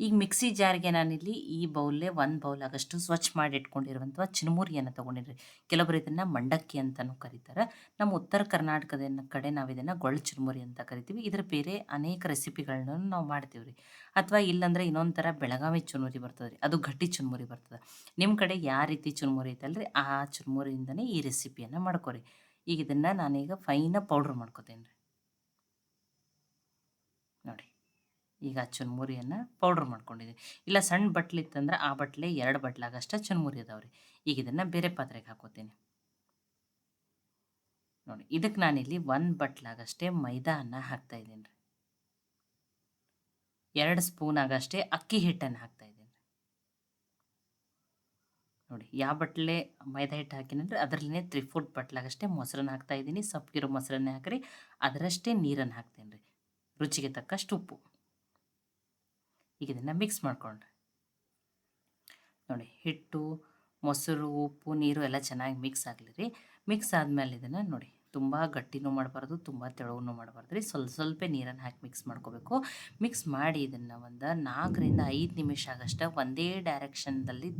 ಈಗ ಮಿಕ್ಸಿ ಜಾರ್ಗೆ ನಾನಿಲ್ಲಿ ಈ ಬೌಲೇ ಒಂದು ಬೌಲ್ ಆಗಷ್ಟು ಸ್ವಚ್ಛ ಮಾಡಿ ಇಟ್ಕೊಂಡಿರುವಂಥ ಚಿನ್ಮುರಿಯನ್ನು ತೊಗೊಂಡಿರಿ ಕೆಲವರು ಇದನ್ನು ಮಂಡಕ್ಕಿ ಅಂತಲೂ ಕರೀತಾರೆ. ನಮ್ಮ ಉತ್ತರ ಕರ್ನಾಟಕದ ಕಡೆ ನಾವು ಇದನ್ನು ಗೊಳ್ಳು ಚುರುಮುರಿ ಅಂತ ಕರಿತೀವಿ. ಇದರ ಬೇರೆ ಅನೇಕ ರೆಸಿಪಿಗಳನ್ನ ನಾವು ಮಾಡ್ತೀವಿ ರೀ ಅಥವಾ ಇಲ್ಲಾಂದ್ರೆ ಇನ್ನೊಂದು ಥರ ಬೆಳಗಾವಿ ಚುರುಮುರಿ ಬರ್ತದೆ ರೀ ಅದು ಗಟ್ಟಿ ಚುರುಮುರಿ ಬರ್ತದೆ. ನಿಮ್ಮ ಕಡೆ ಯಾವ ರೀತಿ ಚುರುಮುರಿ ಐತಲ್ರಿ? ಆ ಚುರುಮುರಿಯಿಂದನೇ ಈ ರೆಸಿಪಿಯನ್ನು ಮಾಡ್ಕೊರಿ. ಈಗ ಇದನ್ನು ನಾನೀಗ ಫೈನ ಪೌಡ್ರ್ ಮಾಡ್ಕೋತೀನಿ ರೀ ನೋಡಿ ಈಗ ಚುನ್ಮುರಿಯನ್ನು ಪೌಡ್ರ್ ಮಾಡ್ಕೊಂಡಿದ್ದೀನಿ ಇಲ್ಲ ಸಣ್ಣ ಬಟ್ಲು ಇತ್ತಂದ್ರೆ ಆ ಬಟ್ಲೆ ಎರಡು ಬಟ್ಲಾಗಷ್ಟೇ ಚುನ್ಮುರಿ ಅದಾವೆ ರೀ. ಈಗ ಇದನ್ನು ಬೇರೆ ಪಾತ್ರೆಗೆ ಹಾಕೋತೀನಿ. ನೋಡಿ ಇದಕ್ಕೆ ನಾನಿಲ್ಲಿ ಒಂದು ಬಟ್ಲಾಗಷ್ಟೇ ಮೈದಾ ಅನ್ನ ಹಾಕ್ತಾ ಇದ್ದೀನಿ ರೀ. ಎರಡು ಸ್ಪೂನ್ ಆಗಷ್ಟೇ ಅಕ್ಕಿ ಹಿಟ್ಟನ್ನು ಹಾಕ್ತಾ ಇದ್ದೀನಿ ನೋಡಿ, ಯಾವ ಬಟ್ಲೆ ಮೈದಾ ಹಿಟ್ಟು ಹಾಕಿನಂದ್ರೆ ಅದರಲ್ಲೇ ತ್ರೀ ಫೋರ್ತ್ ಬಟ್ಲಾಗಷ್ಟೇ ಮೊಸರನ್ನ ಹಾಕ್ತಾ ಇದ್ದೀನಿ. ಸೊಪ್ಪಿರೋ ಮೊಸರನ್ನೇ ಹಾಕಿರಿ, ಅದರಷ್ಟೇ ನೀರನ್ನು ಹಾಕ್ತೀನಿ ರೀ. ರುಚಿಗೆ ತಕ್ಕಷ್ಟು ಉಪ್ಪು. ಈಗ ಇದನ್ನು ಮಿಕ್ಸ್ ಮಾಡಿಕೊಂಡ್ರೆ ನೋಡಿ, ಹಿಟ್ಟು, ಮೊಸರು, ಉಪ್ಪು, ನೀರು ಎಲ್ಲ ಚೆನ್ನಾಗಿ ಮಿಕ್ಸ್ ಆಗಲಿ ರೀ. ಮಿಕ್ಸ್ ಆದಮೇಲೆ ಇದನ್ನು ನೋಡಿ, ತುಂಬ ಗಟ್ಟಿನೂ ಮಾಡಬಾರ್ದು, ತುಂಬ ತೆಳುವೂ ಮಾಡಬಾರ್ದು ರೀ. ಸ್ವಲ್ಪ ಸ್ವಲ್ಪ ನೀರನ್ನು ಹಾಕಿ ಮಿಕ್ಸ್ ಮಾಡ್ಕೋಬೇಕು. ಮಿಕ್ಸ್ ಮಾಡಿ ಇದನ್ನು ಒಂದು ನಾಲ್ಕರಿಂದ ಐದು ನಿಮಿಷ ಆಗಷ್ಟ ಒಂದೇ ಡೈರೆಕ್ಷನ್ದಲ್ಲಿ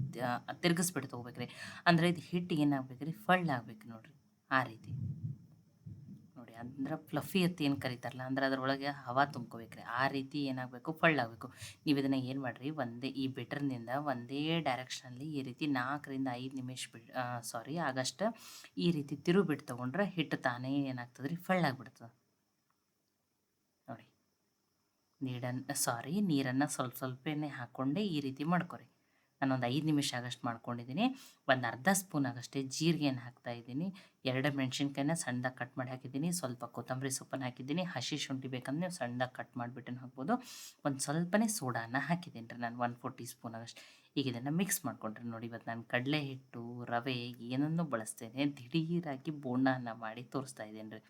ತಿರ್ಗಿಸ್ಬಿಟ್ಟು ತೊಗೋಬೇಕು ರೀ ಅಂದರೆ ಇದು ಹಿಟ್ಟು ಏನಾಗಬೇಕು ರೀ ಫಳ್ಳ ಆಗ್ಬೇಕು ನೋಡಿರಿ, ಆ ರೀತಿ. ಅಂದ್ರೆ ಫ್ಲಫಿ ಅಂತ ಏನು ಕರೀತಾರಲ್ಲ, ಅಂದ್ರೆ ಅದರೊಳಗೆ ಹವಾ ತುಂಬ್ಕೋಬೇಕ್ರಿ. ಆ ರೀತಿ ಏನಾಗಬೇಕು? ಫಳ್ಳಾಗಬೇಕು. ನೀವು ಇದನ್ನು ಏನು ಮಾಡಿರಿ? ಒಂದೇ ಈ ಬೆಟರ್ನಿಂದ ಒಂದೇ ಡೈರೆಕ್ಷನಲ್ಲಿ ಈ ರೀತಿ ನಾಲ್ಕರಿಂದ ಐದು ನಿಮಿಷ ಬಿ ಸಾರಿ ಆಗಷ್ಟು ಈ ರೀತಿ ತಿರು ಬಿಟ್ಟು ತೊಗೊಂಡ್ರೆ ಹಿಟ್ಟು ತಾನೇ ಏನಾಗ್ತದೆ ರೀ ಫಳ್ಳಾಗ್ಬಿಡ್ತದೆ. ನೋಡಿ. ನೀಡನ್ನು ಸಾರಿ ನೀರನ್ನು ಸ್ವಲ್ಪ ಸ್ವಲ್ಪನೇ ಹಾಕ್ಕೊಂಡೆ ಈ ರೀತಿ ಮಾಡ್ಕೊರಿ. ನಾನೊಂದು ಐದು ನಿಮಿಷ ಆಗಷ್ಟು ಮಾಡ್ಕೊಂಡಿದ್ದೀನಿ ಒಂದು ಅರ್ಧ ಸ್ಪೂನ್ ಆಗಷ್ಟೇ ಜೀರಿಗೆಯನ್ನು ಹಾಕ್ತಾ ಇದ್ದೀನಿ. ಎರಡು ಮೆಣಸಿನ್ಕಾಯಿನ ಸಣ್ಣದಾಗಿ ಕಟ್ ಮಾಡಿ ಹಾಕಿದ್ದೀನಿ. ಸ್ವಲ್ಪ ಕೊತ್ತಂಬರಿ ಸೊಪ್ಪನ್ನು ಹಾಕಿದ್ದೀನಿ. ಹಸಿ ಶುಂಠಿ ಬೇಕಂದ್ರೆ ನೀವು ಸಣ್ಣದಾಗಿ ಕಟ್ ಮಾಡಿಬಿಟ್ಟು ಹಾಕ್ಬೋದು. ಒಂದು ಸ್ವಲ್ಪನೇ ಸೋಡಾನ ಹಾಕಿದ್ದೀನಿ ರೀ ನಾನು ಒನ್ ಫೋರ್ ಟೀ ಸ್ಪೂನ್ ಆಗಷ್ಟು. ಈಗ ಇದನ್ನು ಮಿಕ್ಸ್ ಮಾಡ್ಕೊಂಡ್ರಿ ನೋಡಿ ಇವತ್ತು ನಾನು ಕಡಲೆ ಹಿಟ್ಟು ರವೆ, ಏನನ್ನೂ ಬಳಸ್ತೇನೆ. ದಿಢೀರಾಗಿ ಬೋಂಡನ ಮಾಡಿ ತೋರಿಸ್ತಾ ಇದ್ದೀನಿ ರೀ.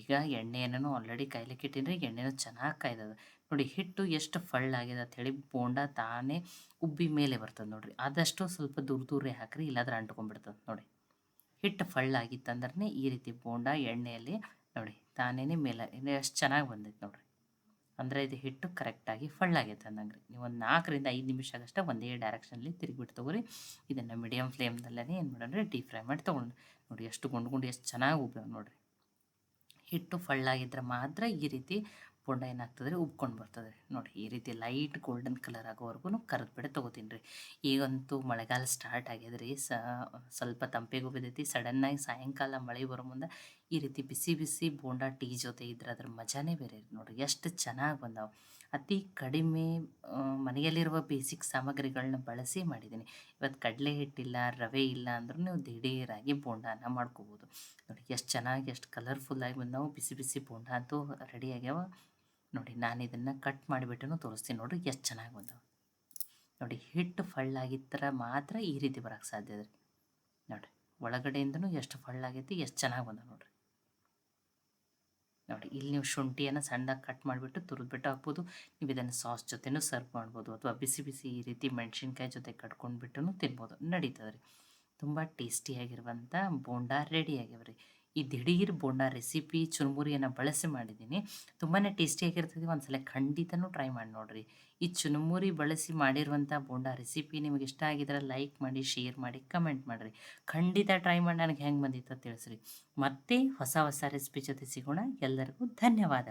ಈಗ ಎಣ್ಣೆ ಎಣ್ಣೆಯನ್ನು ಆಲ್ರೆಡಿ ಕಾಯ್ಲಿಕ್ಕೆ ಇಟ್ಟಿನಿ ಎಣ್ಣೆನೂ ಚೆನ್ನಾಗಿ ಕಾಯ್ದದ. ನೋಡಿ ಹಿಟ್ಟು ಎಷ್ಟು ಫಳ್ಳಾಗಿದೆ ಅಂತ ಹೇಳಿ ಬೋಂಡ ತಾನೇ ಉಬ್ಬಿ ಮೇಲೆ ಬರ್ತದೆ ನೋಡಿರಿ. ಆದಷ್ಟು ಸ್ವಲ್ಪ ದೂರ ದೂರೇ ಹಾಕ್ರಿ, ಇಲ್ಲಾದ್ರೆ ಅಂಟ್ಕೊಂಡ್ಬಿಡ್ತದೆ ನೋಡಿ. ಹಿಟ್ಟು ಫಳ್ಳಾಗಿತ್ತಂದ್ರೆ ಈ ರೀತಿ ಬೋಂಡ ಎಣ್ಣೆಯಲ್ಲಿ ನೋಡಿ ತಾನೇ ಮೇಲೆ ಎಷ್ಟು ಚೆನ್ನಾಗಿ ಬಂದೈತೆ ನೋಡಿರಿ. ಅಂದರೆ ಇದು ಹಿಟ್ಟು ಕರೆಕ್ಟಾಗಿ ಫಳ್ಳಾಗೈತೆ ಅಂದಂಗೆ ರೀ ನೀವು ಒಂದು ನಾಲ್ಕರಿಂದ ಐದು ನಿಮಿಷ ಆಗಷ್ಟೇ ಒಂದೇ ಡೈರೆಕ್ಷನಲ್ಲಿ ತಿರುಗಿಬಿಟ್ಟು ತೊಗೊರಿ. ಇದನ್ನು ಮೀಡಿಯಮ್ ಫ್ಲೇಮ್ದಲ್ಲೇ ಏನು ಮಾಡೋಣ ಡೀಪ್ ಫ್ರೈ ಮಾಡಿ ತೊಗೊಂಡು ನೋಡಿ ಎಷ್ಟು ಗುಂಡು ಗುಂಡು ಎಷ್ಟು ಚೆನ್ನಾಗಿ ಉಬ್ಬೇವು ನೋಡಿರಿ. ಹಿಟ್ಟು ಫಳ್ಳಾಗಿದ್ರೆ ಮಾತ್ರ ಈ ರೀತಿ ಬೋಂಡ ಏನಾಗ್ತದೆ, ಉಬ್ಕೊಂಡು ಬರ್ತದೆ. ನೋಡಿ, ಈ ರೀತಿ ಲೈಟ್ ಗೋಲ್ಡನ್ ಕಲರ್ ಆಗೋವರೆಗೂ ಕರೆದು ಬಿಡ ತೊಗೋತೀನಿ ರೀ. ಈಗಂತೂ ಮಳೆಗಾಲ ಸ್ಟಾರ್ಟ್ ಆಗ್ಯದ ರೀ ಸ್ವಲ್ಪ ತಂಪಿಗೂ ಬಿದ್ದೈತಿ. ಸಡನ್ನಾಗಿ ಸಾಯಂಕಾಲ ಮಳೆ ಬರೋ ಮುಂದೆ ಈ ರೀತಿ ಬಿಸಿ ಬಿಸಿ ಬೋಂಡ ಟೀ ಜೊತೆ ಇದ್ರೆ ಅದ್ರ ಮಜಾನೇ ಬೇರೆ ರೀ ನೋಡಿರಿ. ಎಷ್ಟು ಚೆನ್ನಾಗಿ ಬಂದಾವೆ. ಅತಿ ಕಡಿಮೆ ಮನೆಯಲ್ಲಿರುವ ಬೇಸಿಕ್ ಸಾಮಗ್ರಿಗಳನ್ನ ಬಳಸಿ ಮಾಡಿದ್ದೀನಿ ಇವತ್ತು ಕಡಲೆ ಹಿಟ್ಟಿಲ್ಲ, ರವೆ ಇಲ್ಲ ಅಂದ್ರೂ ನೀವು ದಿಢೀರಾಗಿ ಬೋಂಡಾನ ಮಾಡ್ಕೋಬೋದು. ನೋಡಿ ಎಷ್ಟು ಚೆನ್ನಾಗಿ, ಎಷ್ಟು ಕಲರ್ಫುಲ್ಲಾಗಿ ಬಂದಾವು. ಬಿಸಿ ಬಿಸಿ ಬೋಂಡ ಅಂತೂ ರೆಡಿ ಆಗ್ಯಾವ. ನೋಡಿ ನಾನು ಇದನ್ನು ಕಟ್ ಮಾಡಿಬಿಟ್ಟು ತೋರಿಸ್ತೀನಿ ನೋಡಿ ಎಷ್ಟು ಚೆನ್ನಾಗಿ ಬಂದವು. ನೋಡಿ ಹಿಟ್ಟು ಫಳ್ಳಾಗಿತ್ತರ ಮಾತ್ರ ಈ ರೀತಿ ಬರೋಕ್ಕೆ ಸಾಧ್ಯ ಇದೆ ನೋಡಿರಿ ಒಳಗಡೆಯಿಂದನೂ ಎಷ್ಟು ಫಳ್ಳಾಗೈತಿ, ಎಷ್ಟು ಚೆನ್ನಾಗಿ ಬಂದ ನೋಡಿರಿ. ನೋಡಿ, ಇಲ್ಲಿ ನೀವು ಶುಂಠಿಯನ್ನು ಸಣ್ಣದಾಗಿ ಕಟ್ ಮಾಡಿಬಿಟ್ಟು ತುರಿದ್ಬಿಟ್ಟು ಹಾಕ್ಬೋದು. ನೀವು ಇದನ್ನು ಸಾಸ್ ಜೊತೆನೂ ಸರ್ವ್ ಮಾಡ್ಬೋದು. ಅಥವಾ ಬಿಸಿ ಬಿಸಿ ಈ ರೀತಿ ಮೆಣಸಿನ್ಕಾಯಿ ಜೊತೆ ಕಟ್ಕೊಂಡ್ಬಿಟ್ಟು ತಿನ್ಬೋದು. ನಡೀತದೆ ರೀ ತುಂಬ ಟೇಸ್ಟಿಯಾಗಿರುವಂಥ ಬೋಂಡ ರೆಡಿ ಆಗ್ಯಾವ ರೀ ಈ ದಿಢೀರ್ ಬೋಂಡ ರೆಸಿಪಿ ಚುರುಮುರಿಯನ್ನು ಬಳಸಿ ಮಾಡಿದ್ದೀನಿ. ತುಂಬಾ ಟೇಸ್ಟಿಯಾಗಿರ್ತದೆ ಒಂದು ಸಲ ಖಂಡಿತನೂ ಟ್ರೈ ಮಾಡಿ ನೋಡಿರಿ. ಈ ಚುರುಮುರಿ ಬಳಸಿ ಮಾಡಿರುವಂಥ ಬೋಂಡ ರೆಸಿಪಿ ನಿಮಗೆ ಇಷ್ಟ ಆಗಿದ್ರೆ ಲೈಕ್ ಮಾಡಿ, ಶೇರ್ ಮಾಡಿ, ಕಮೆಂಟ್ ಮಾಡಿರಿ. ಖಂಡಿತ ಟ್ರೈ ಮಾಡಿ, ನನಗೆ ಹೆಂಗೆ ಬಂದಿತ್ತು ತಿಳಿಸ್ರಿ. ಮತ್ತೆ ಹೊಸ ಹೊಸ ರೆಸಿಪಿ ಜೊತೆ ಸಿಗೋಣ. ಎಲ್ಲರಿಗೂ ಧನ್ಯವಾದ.